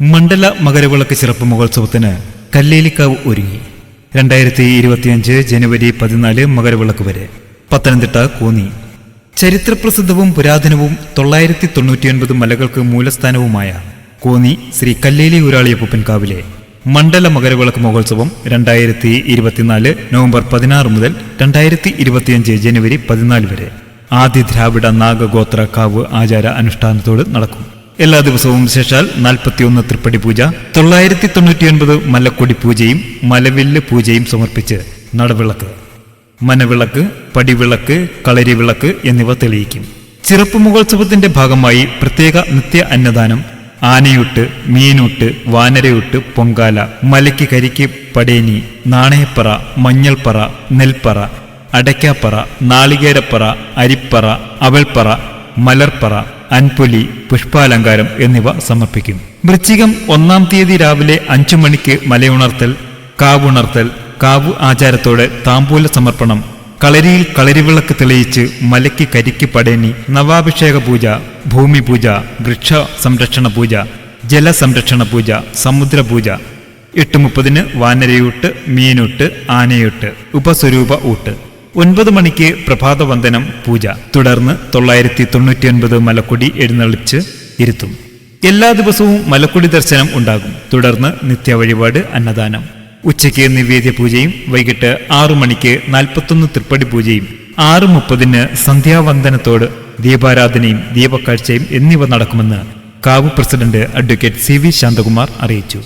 മണ്ഡല മകരവിളക്ക് ചിറപ്പ് മഹോത്സവത്തിന് കല്ലേലിക്കാവ് ഒരുങ്ങി. രണ്ടായിരത്തി ഇരുപത്തിയഞ്ച് ജനുവരി പതിനാല് മകരവിളക്ക് വരെ. പത്തനംതിട്ട കോന്നി. ചരിത്രപ്രസിദ്ധവും പുരാതനവും തൊള്ളായിരത്തി തൊണ്ണൂറ്റിയൊൻപത് മലകൾക്ക് മൂലസ്ഥാനവുമായ കോന്നി ശ്രീ കല്ലേലി ഊരാളിയപ്പൂപ്പൻകാവിലെ കാവിലെ മണ്ഡല മകരവിളക്ക് മഹോത്സവം രണ്ടായിരത്തി ഇരുപത്തിനാല് നവംബർ പതിനാറ് മുതൽ രണ്ടായിരത്തി ഇരുപത്തിയഞ്ച് ജനുവരി പതിനാല് വരെ. ആദ്യ ദ്രാവിഡ നാഗഗോത്ര കാവ് ആചാര അനുഷ്ഠാനത്തോട് നടക്കും. എല്ലാ ദിവസവും ശേഷാൽ നാൽപ്പത്തിയൊന്ന് തൃപ്പടി പൂജ തൊള്ളായിരത്തി തൊണ്ണൂറ്റിയൊൻപത് മലക്കൊടി പൂജയും മലവില്ല് പൂജയും സമർപ്പിച്ച് നടവിളക്ക്. മനവിളക്ക് പടിവിളക്ക് കളരിവിളക്ക് എന്നിവ തെളിയിക്കും. ചിറപ്പ് മഹോത്സവത്തിന്റെ ഭാഗമായി പ്രത്യേക നിത്യ അന്നദാനം ആനയൂട്ട് മീനൂട്ട് വാനരയൂട്ട് പൊങ്കാല മലയ്ക്ക് കരിക്ക് പടേനി നാണയപ്പറ മഞ്ഞൾപ്പറ നെൽപ്പറ അടയ്ക്കാപ്പറ നാളികേരപ്പറ അരിപ്പറ അവൽപ്പറ മലർപ്പറ അൻപൊലി പുഷ്പാലങ്കാരം എന്നിവ സമർപ്പിക്കും. വൃശ്ചികം ഒന്നാം തീയതി രാവിലെ അഞ്ചു മണിക്ക് മലയുണർത്തൽ കാവുണർത്തൽ കാവു ആചാരത്തോടെ താമ്പൂല സമർപ്പണം കളരിയിൽ കളരിവിളക്ക് തെളിയിച്ച് മലയ്ക്ക് കരിക്ക് പടേനി നവാഭിഷേക പൂജ ഭൂമി പൂജ വൃക്ഷ സംരക്ഷണ പൂജ ജലസംരക്ഷണ പൂജ സമുദ്ര പൂജ എട്ട് മുപ്പതിന് വാനരയൂട്ട് മീനൂട്ട് ആനയൂട്ട് ഉപസ്വരൂപ ഊട്ട്. ഒൻപത് മണിക്ക് പ്രഭാതവന്ദനം പൂജ. തുടർന്ന് തൊള്ളായിരത്തി തൊണ്ണൂറ്റിയൊൻപത് മലക്കൊടി എഴുന്നള്ളിച്ച് ഇരുത്തും. എല്ലാ ദിവസവും മലക്കൊടി ദർശനം ഉണ്ടാകും. തുടർന്ന് നിത്യ വഴിപാട് അന്നദാനം. ഉച്ചയ്ക്ക് നിവേദ്യ പൂജയും വൈകിട്ട് ആറു മണിക്ക് നാൽപ്പത്തൊന്ന് തൃപ്പടി പൂജയും ആറ് മുപ്പതിന് സന്ധ്യാവന്ദനത്തോട് ദീപാരാധനയും ദീപക്കാഴ്ചയും എന്നിവ നടക്കുമെന്ന് കാവ് president advocate C V Shanthakumar അറിയിച്ചു.